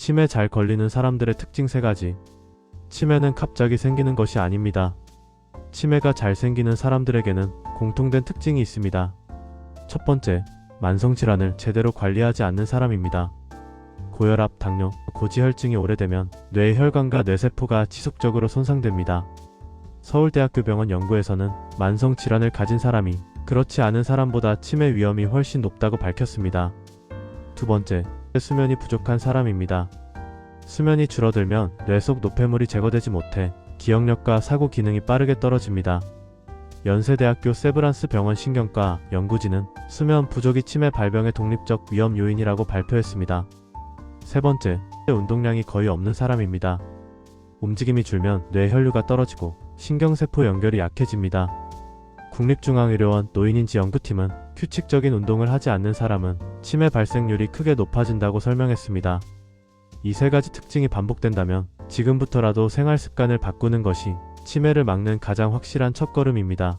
치매 잘 걸리는 사람들의 특징 세 가지. 치매는 갑자기 생기는 것이 아닙니다. 치매가 잘 생기는 사람들에게는 공통된 특징이 있습니다. 첫 번째, 만성 질환을 제대로 관리하지 않는 사람입니다. 고혈압, 당뇨, 고지혈증이 오래되면 뇌의 혈관과 뇌세포가 지속적으로 손상됩니다. 서울대학교 병원 연구에서는 만성 질환을 가진 사람이 그렇지 않은 사람보다 치매 위험이 훨씬 높다고 밝혔습니다. 두 번째, 수면이 부족한 사람입니다. 수면이 줄어들면 뇌 속 노폐물이 제거되지 못해 기억력과 사고 기능이 빠르게 떨어집니다. 연세대학교 세브란스 병원 신경과 연구진은 수면 부족이 치매 발병의 독립적 위험 요인이라고 발표했습니다. 세 번째, 운동량이 거의 없는 사람입니다. 움직임이 줄면 뇌 혈류가 떨어지고 신경세포 연결이 약해집니다. 국립중앙의료원 노인인지 연구팀은 규칙적인 운동을 하지 않는 사람은 치매 발생률이 크게 높아진다고 설명했습니다. 이 세 가지 특징이 반복된다면 지금부터라도 생활 습관을 바꾸는 것이 치매를 막는 가장 확실한 첫걸음입니다.